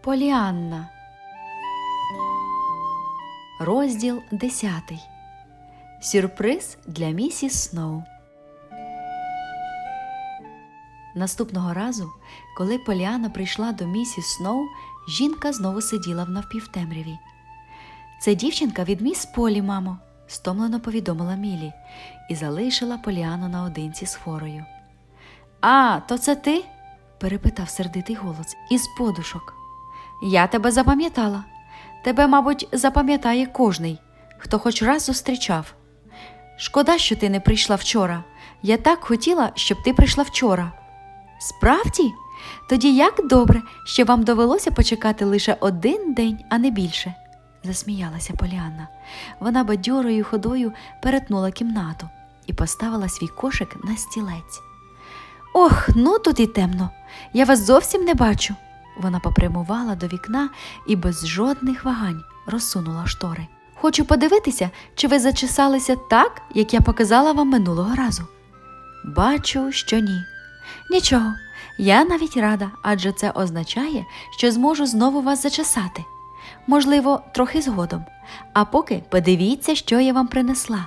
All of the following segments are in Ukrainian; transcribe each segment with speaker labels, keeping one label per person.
Speaker 1: Поліанна. Розділ 10. Сюрприз для місіс Сноу. Наступного разу, коли Поліана прийшла до місіс Сноу, жінка знову сиділа в навпівтемряві. Це дівчинка від міс Полі, мамо, стомлено повідомила Мілі і залишила Поліану наодинці з хворою. А, то це ти? Перепитав сердитий голос із подушок. Я тебе запам'ятала. Тебе, мабуть, запам'ятає кожний, хто хоч раз зустрічав. Шкода, що ти не прийшла вчора. Я так хотіла, щоб ти прийшла вчора. Справді? Тоді як добре, що вам довелося почекати лише один день, а не більше, засміялася Поліанна. Вона бадьорою ходою перетнула кімнату і поставила свій кошик на стілець. Ох, ну тут і темно. Я вас зовсім не бачу. Вона попрямувала до вікна і без жодних вагань розсунула штори. Хочу подивитися, чи ви зачесалися так, як я показала вам минулого разу. Бачу, що ні. Нічого, я навіть рада, адже це означає, що зможу знову вас зачесати. Можливо, трохи згодом. А поки подивіться, що я вам принесла.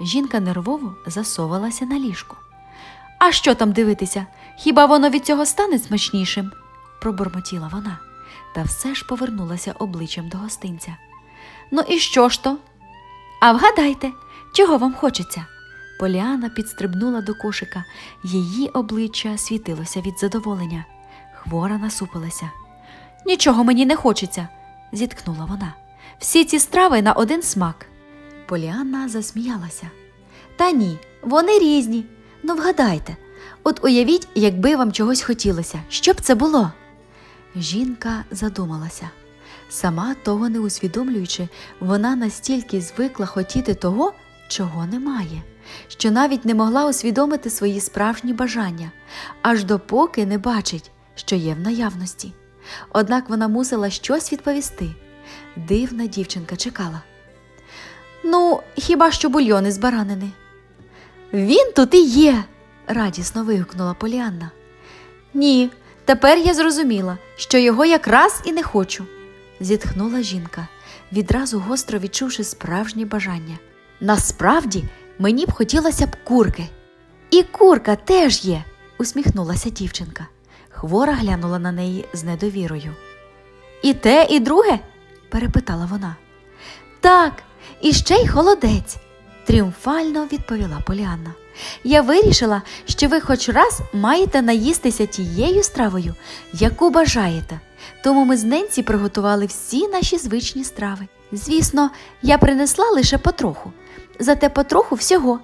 Speaker 1: Жінка нервово засовалася на ліжку. А що там дивитися? Хіба воно від цього стане смачнішим? пробурмотіла вона, та все ж повернулася обличчям до гостинця. Ну і що ж то? А вгадайте, чого вам хочеться? Поліана підстрибнула до кошика, її обличчя світилося від задоволення. Хвора насупилася. Нічого мені не хочеться, зіткнула вона. Всі ці страви на один смак. Поліанна засміялася. Та ні, вони різні. Ну вгадайте, от уявіть, якби вам чогось хотілося, що б це було? Жінка задумалася. Сама того не усвідомлюючи, вона настільки звикла хотіти того, чого немає, що навіть не могла усвідомити свої справжні бажання, аж допоки не бачить, що є в наявності. Однак вона мусила щось відповісти. Дивна дівчинка чекала. Ну, хіба що бульйон із баранини? Він тут і є, радісно вигукнула Поліанна. Ні, тепер я зрозуміла, що його якраз і не хочу, зітхнула жінка, відразу гостро відчувши справжнє бажання. Насправді мені б хотілося б курки. І курка теж є, усміхнулася дівчинка. Хвора глянула на неї з недовірою. І те, і друге? перепитала вона. Так, і ще й холодець, тріумфально відповіла Поліанна. Я вирішила, що ви хоч раз маєте наїстися тією стравою, яку бажаєте. Тому ми з Ненці приготували всі наші звичні страви. Звісно, я принесла лише потроху, зате потроху всього.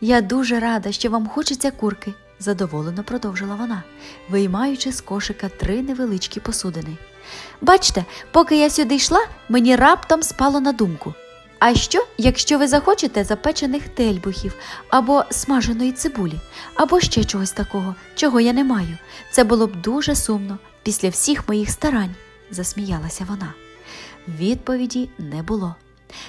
Speaker 1: Я дуже рада, що вам хочеться курки, задоволено продовжила вона, виймаючи з кошика три невеличкі посудини. Бачте, поки я сюди йшла, мені раптом спало на думку. А що, якщо ви захочете запечених тельбухів або смаженої цибулі, або ще чогось такого, чого я не маю? Це було б дуже сумно після всіх моїх старань, засміялася вона. Відповіді не було.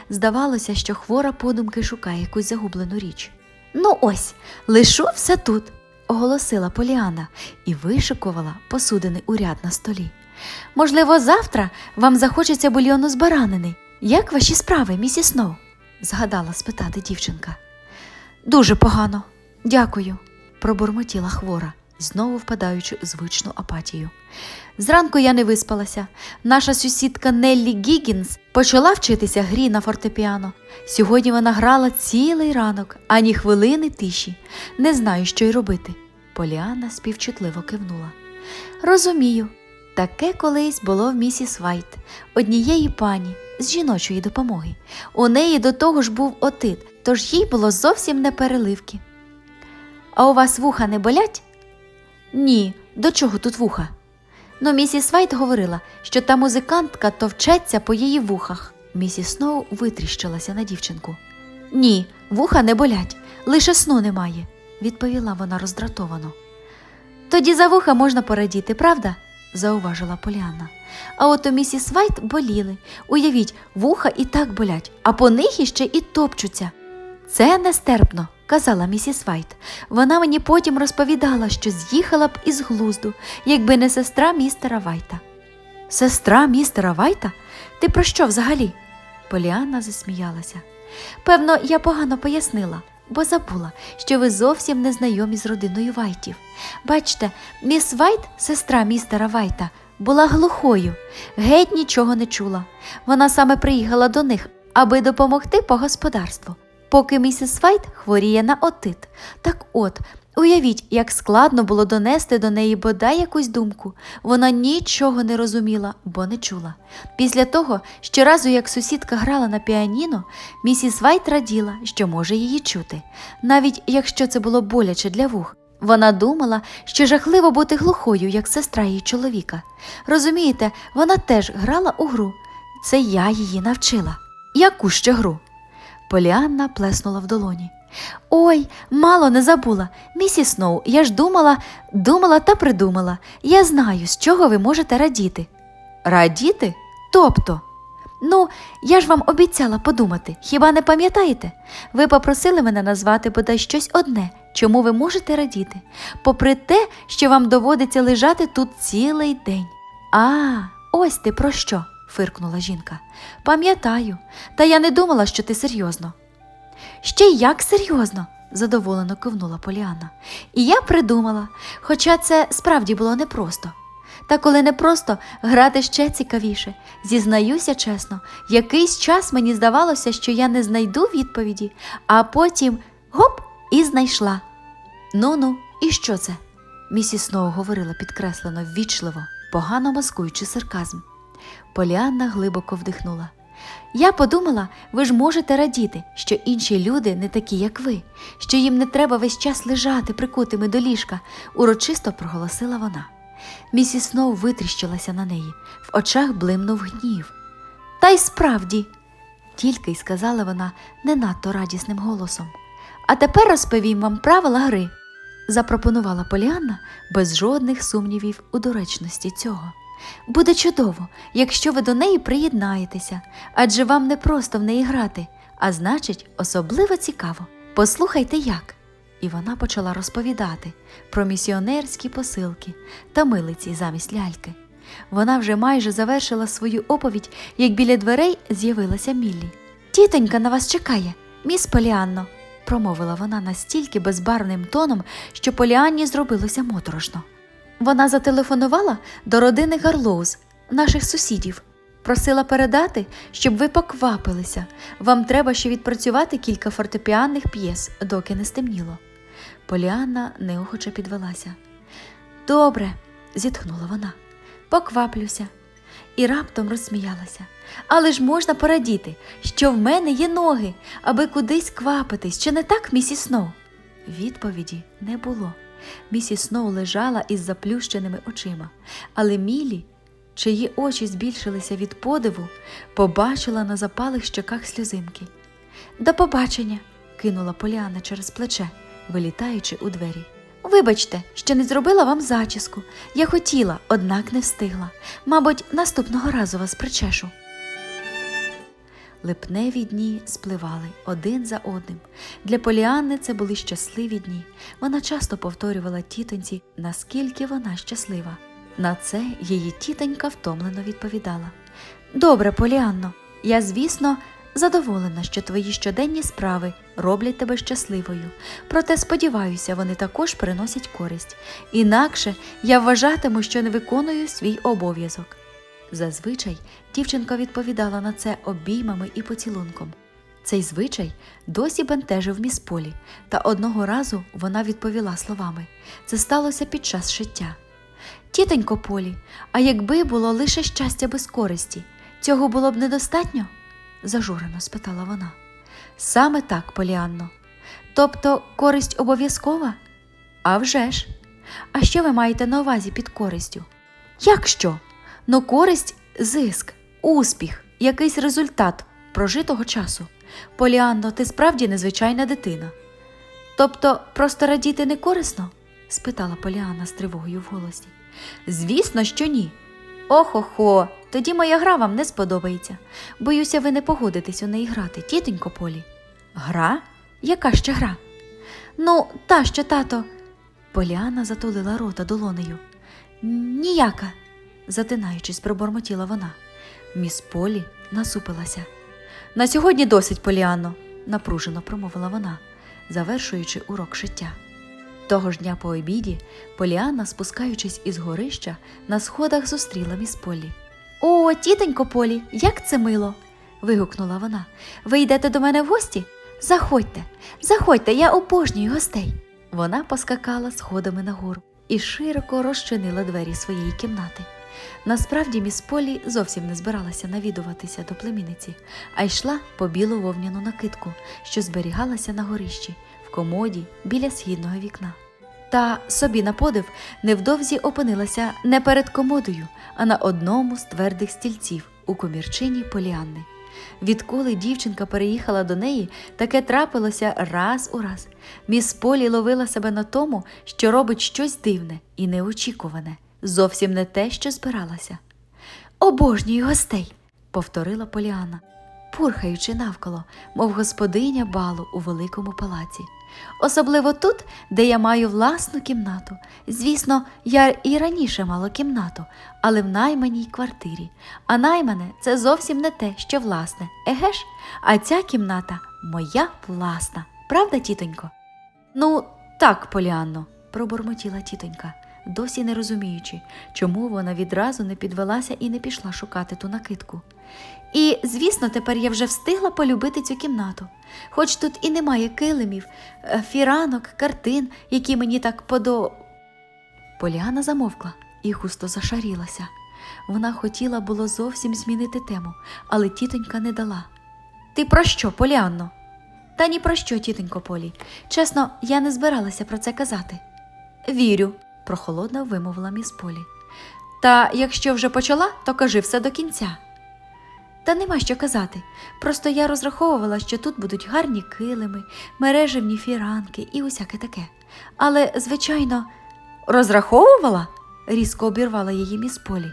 Speaker 1: Здавалося, що хвора подумки шукає якусь загублену річ. Ну ось, лишу все тут, оголосила Поліана і вишикувала посудини у ряд на столі. Можливо, завтра вам захочеться бульйону з баранини. Як ваші справи, місіс Сноу? згадала спитати дівчинка. Дуже погано, дякую, пробурмотіла хвора, знову впадаючи у звичну апатію. Зранку я не виспалася. Наша сусідка Неллі Гіггінс почала вчитися грі на фортепіано. Сьогодні вона грала цілий ранок, ані хвилини тиші. Не знаю, що й робити. Поліана співчутливо кивнула. Розумію, таке колись було в місіс Вайт, однієї пані з жіночої допомоги. У неї до того ж був отит, тож їй було зовсім не переливки. А у вас вуха не болять? Ні, до чого тут вуха? Ну, місіс Вайт говорила, що та музикантка товчеться по її вухах. Місіс Сноу витріщилася на дівчинку. Ні, вуха не болять, лише сну немає, відповіла вона роздратовано. Тоді за вуха можна порадіти, правда? зауважила Поліанна. А от у місіс Вайт боліли. Уявіть, вуха і так болять, а по них іще і топчуться. Це нестерпно, казала місіс Вайт. Вона мені потім розповідала, що з'їхала б із глузду, якби не сестра містера Вайта. Сестра містера Вайта? Ти про що взагалі? Поліанна засміялася. Певно, я погано пояснила, бо забула, що ви зовсім не знайомі з родиною Вайтів. Бачте, міс Вайт, сестра містера Вайта, була глухою, геть нічого не чула. Вона саме приїхала до них, аби допомогти по господарству. Поки місіс Вайт хворіє на отит. Так от, уявіть, як складно було донести до неї бодай якусь думку. Вона нічого не розуміла, бо не чула. Після того, щоразу, як сусідка грала на піаніно, місіс Вайт раділа, що може її чути, навіть якщо це було боляче для вух. Вона думала, що жахливо бути глухою, як сестра її чоловіка. Розумієте, вона теж грала у гру. Це я її навчила. Яку ще гру? Поліанна плеснула в долоні. Ой, мало не забула. Місіс Сноу, я ж думала, думала та придумала. Я знаю, з чого ви можете радіти. Радіти? Тобто. Ну, я ж вам обіцяла подумати, хіба не пам'ятаєте? Ви попросили мене назвати бодай щось одне, чому ви можете радіти, попри те, що вам доводиться лежати тут цілий день. А, ось ти про що? фиркнула жінка. Пам'ятаю, та я не думала, що ти серйозно. Ще як серйозно, задоволено кивнула Поліанна. І я придумала, хоча це справді було непросто. Та коли непросто, грати ще цікавіше. Зізнаюся чесно, якийсь час мені здавалося, що я не знайду відповіді, а потім гоп і знайшла. Ну ну, і що це? Місіс Сноу говорила підкреслено, ввічливо, погано маскуючи сарказм. Поліанна глибоко вдихнула. Я подумала, ви ж можете радіти, що інші люди не такі, як ви, що їм не треба весь час лежати прикутими до ліжка, урочисто проголосила вона. Місіс Сноу витріщилася на неї, в очах блимнув гнів. Та й справді, тільки й сказала вона не надто радісним голосом. А тепер розповім вам правила гри, запропонувала Поліанна без жодних сумнівів у доречності цього. Буде чудово, якщо ви до неї приєднаєтеся, адже вам не просто в неї грати, а значить, особливо цікаво. Послухайте як. І вона почала розповідати про місіонерські посилки та милиці замість ляльки. Вона вже майже завершила свою оповідь, як біля дверей з'явилася Міллі. Тітонька на вас чекає, міс Поліанно, промовила вона настільки безбарвним тоном, що Поліанні зробилося моторошно. Вона зателефонувала до родини Гарлоуз, наших сусідів. Просила передати, щоб ви поквапилися. Вам треба ще відпрацювати кілька фортепіанних п'єс, доки не стемніло. Поліанна неохоче підвелася. Добре, зітхнула вона. Покваплюся. І раптом розсміялася. Але ж можна порадіти, що в мене є ноги, аби кудись квапитись, чи не так, місіс Сноу? Відповіді не було. Місіс Сноу лежала із заплющеними очима, але Мілі, чиї очі збільшилися від подиву, побачила на запалих щоках сльозинки. До побачення, кинула Поліана через плече, вилітаючи у двері. Вибачте, що не зробила вам зачіску. Я хотіла, однак не встигла. Мабуть, наступного разу вас причешу. Липневі дні спливали один за одним. Для Поліанни це були щасливі дні. Вона часто повторювала тітоньці, наскільки вона щаслива. На це її тітонька втомлено відповідала: Добре, Поліанно, я, звісно, задоволена, що твої щоденні справи роблять тебе щасливою. Проте сподіваюся, вони також приносять користь. Інакше я вважатиму, що не виконую свій обов'язок. Зазвичай дівчинка відповідала на це обіймами і поцілунком. Цей звичай досі бентежив міс Полі, та одного разу вона відповіла словами це сталося під час шиття. Тітонько Полі, а якби було лише щастя без користі, цього було б недостатньо? Зажурено спитала вона. Саме так, Поліанно. Тобто користь обов'язкова? А вже ж. А що ви маєте на увазі під користю? Як що? Ну, користь, зиск, успіх, якийсь результат прожитого часу. Поліанно, ти справді незвичайна дитина. Тобто, просто радіти не корисно? спитала Поліанна з тривогою в голосі. Звісно, що ні. Охо-хо, тоді моя гра вам не сподобається. Боюся, ви не погодитесь у неї грати, тітонько Полі. Гра? Яка ще гра? Ну, та що, тато. Поліана затулила рота долонею. Ніяка, затинаючись, пробормотіла вона. Міс Полі насупилася. На сьогодні досить, Поліанно, напружено промовила вона, завершуючи урок шиття. Того ж дня по обіді Поліанна, спускаючись із горища, на сходах зустріла міс Полі. О, тітонько Полі, як це мило. вигукнула вона. Ви йдете до мене в гості? Заходьте, заходьте, я обожнюю гостей. Вона поскакала сходами нагору і широко розчинила двері своєї кімнати. Насправді міс Полі зовсім не збиралася навідуватися до племінниці, а йшла по білу вовняну накидку, що зберігалася на горищі, в комоді біля східного вікна. Та собі на подив невдовзі опинилася не перед комодою, а на одному з твердих стільців у комірчині Поліанни. Відколи дівчинка переїхала до неї, таке трапилося раз у раз. Міс Полі ловила себе на тому, що робить щось дивне і неочікуване, зовсім не те, що збиралася. Обожнюю гостей, повторила Поліанна, пурхаючи навколо, мов господиня балу у великому палаці. Особливо тут, де я маю власну кімнату. Звісно, я і раніше мала кімнату, але в найманій квартирі. А наймане це зовсім не те, що власне. Еге ж? А ця кімната моя власна. Правда, тітонько? Ну, так, Поліанно, пробурмотіла тітонька, досі не розуміючи, чому вона відразу не підвелася і не пішла шукати ту накидку. І, звісно, тепер я вже встигла полюбити цю кімнату. Хоч тут і немає килимів, е, фіранок, картин, які мені так подо. Поліана замовкла і густо зашарілася. Вона хотіла було зовсім змінити тему, але тітонька не дала. Ти про що, Поліанно? Та ні про що, тітонько Полі. Чесно, я не збиралася про це казати. Вірю, прохолодно вимовила міс Полі. Та якщо вже почала, то кажи все до кінця. Та нема що казати. Просто я розраховувала, що тут будуть гарні килими, мережевні фіранки і усяке таке. Але, звичайно, розраховувала? різко обірвала її міс Полі.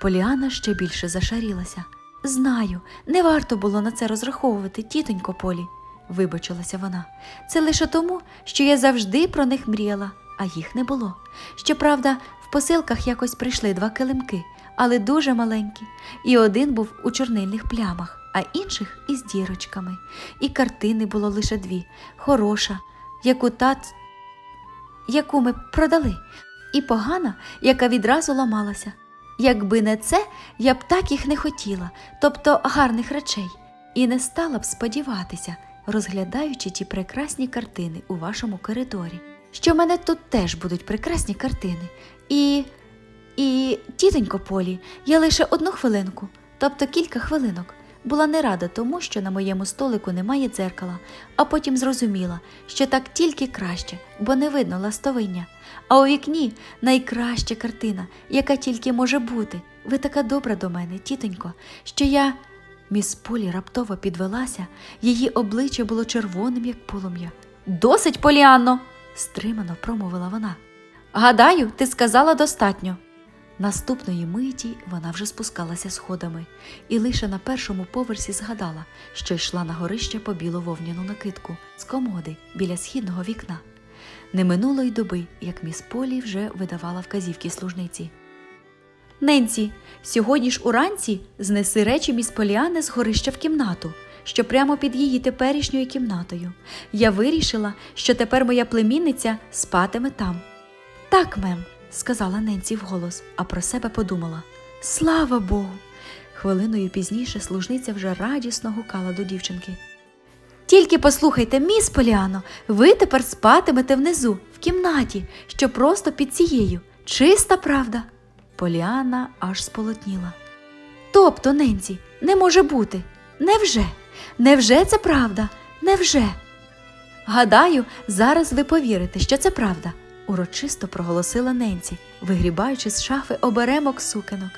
Speaker 1: Поліана ще більше зашарілася. Знаю, не варто було на це розраховувати, тітонько Полі, вибачилася вона. Це лише тому, що я завжди про них мріяла, а їх не було. Щоправда, в посилках якось прийшли два килимки, але дуже маленькі, і один був у чорнильних плямах, а інших із дірочками. І картини було лише дві хороша, яку тат, яку ми продали, і погана, яка відразу ламалася. Якби не це, я б так їх не хотіла, тобто гарних речей, і не стала б сподіватися, розглядаючи ті прекрасні картини у вашому коридорі, що в мене тут теж будуть прекрасні картини. І. І, тітонько Полі, я лише одну хвилинку, тобто кілька хвилинок, була не рада тому, що на моєму столику немає дзеркала, а потім зрозуміла, що так тільки краще, бо не видно ластовиння. А у вікні найкраща картина, яка тільки може бути. Ви така добра до мене, тітонько, що я. Міс Полі раптово підвелася, її обличчя було червоним, як полум'я. Досить, Поліанно, стримано промовила вона. Гадаю, ти сказала достатньо. Наступної миті вона вже спускалася сходами і лише на першому поверсі згадала, що йшла на горище по білу вовняну накидку з комоди біля східного вікна. Не минуло й доби, як міс Полі вже видавала вказівки служниці. Ненці, сьогодні ж уранці знеси речі міс Поліани з горища в кімнату, що прямо під її теперішньою кімнатою. Я вирішила, що тепер моя племінниця спатиме там. Так, мем, сказала Ненці вголос, а про себе подумала Слава Богу. Хвилиною пізніше служниця вже радісно гукала до дівчинки. Тільки послухайте, міс Поліано, ви тепер спатимете внизу, в кімнаті, що просто під цією. Чиста правда. Поліана аж сполотніла. Тобто, Ненці, не може бути. Невже? Невже це правда? Невже? Гадаю, зараз ви повірите, що це правда, урочисто проголосила Ненці, вигрібаючи з шафи оберемок сукенок.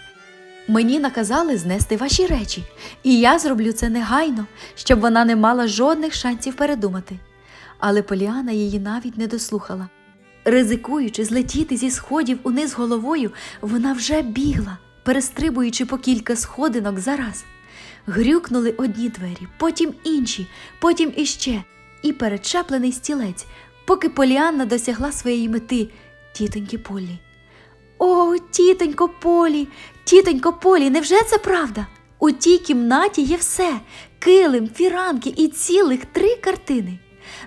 Speaker 1: Мені наказали знести ваші речі, і я зроблю це негайно, щоб вона не мала жодних шансів передумати. Але Поліана її навіть не дослухала. Ризикуючи злетіти зі сходів униз головою, вона вже бігла, перестрибуючи по кілька сходинок за раз. Грюкнули одні двері, потім інші, потім іще, і перечеплений стілець поки Поліанна досягла своєї мети тітоньки Полі. О, тітонько Полі, тітонько Полі, невже це правда? У тій кімнаті є все: килим, фіранки і цілих три картини.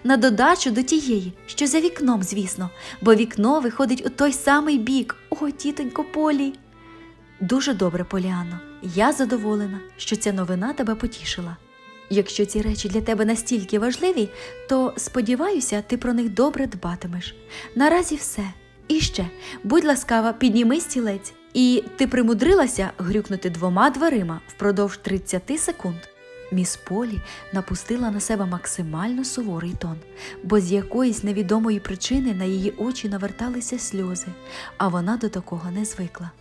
Speaker 1: На додачу до тієї, що за вікном, звісно, бо вікно виходить у той самий бік. О, тітонько Полі. Дуже добре, Поліано. Я задоволена, що ця новина тебе потішила. Якщо ці речі для тебе настільки важливі, то сподіваюся, ти про них добре дбатимеш. Наразі все. І ще, будь ласкава, підніми стілець. І ти примудрилася грюкнути двома дверима впродовж 30 секунд. Міс Полі напустила на себе максимально суворий тон, бо з якоїсь невідомої причини на її очі наверталися сльози, а вона до такого не звикла.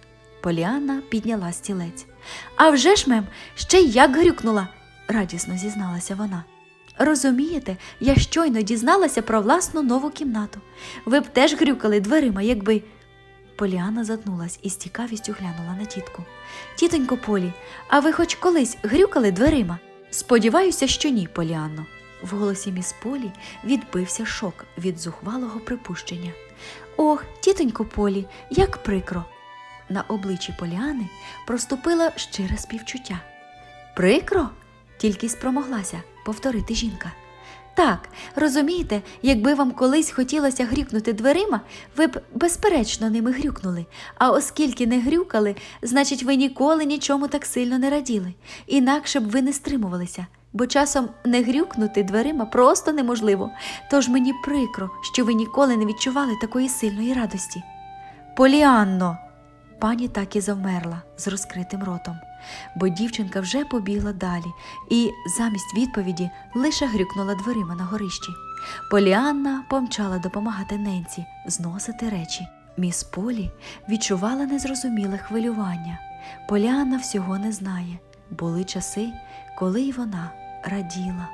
Speaker 1: Поліанна підняла стілець. А вже ж, мем, ще як грюкнула, радісно зізналася вона. Розумієте, я щойно дізналася про власну нову кімнату. Ви б теж грюкали дверима, якби. Поліана затнулась і з цікавістю глянула на тітку. Тітонько Полі, а ви хоч колись грюкали дверима? Сподіваюся, що ні, Поліанно. В голосі міс Полі відбився шок від зухвалого припущення. Ох, тітонько Полі, як прикро. На обличчі Поліани проступило щире співчуття. Прикро? тільки спромоглася повторити жінка. Так, розумієте, якби вам колись хотілося грюкнути дверима, ви б безперечно ними грюкнули. А оскільки не грюкали, значить, ви ніколи нічому так сильно не раділи. Інакше б ви не стримувалися, бо часом не грюкнути дверима просто неможливо. Тож мені прикро, що ви ніколи не відчували такої сильної радості. Поліанно. Пані так і завмерла з розкритим ротом, бо дівчинка вже побігла далі і замість відповіді лише грюкнула дверима на горищі. Поліанна помчала допомагати ненці зносити речі. Міс Полі відчувала незрозуміле хвилювання. Поліанна всього не знає. Були часи, коли й вона раділа.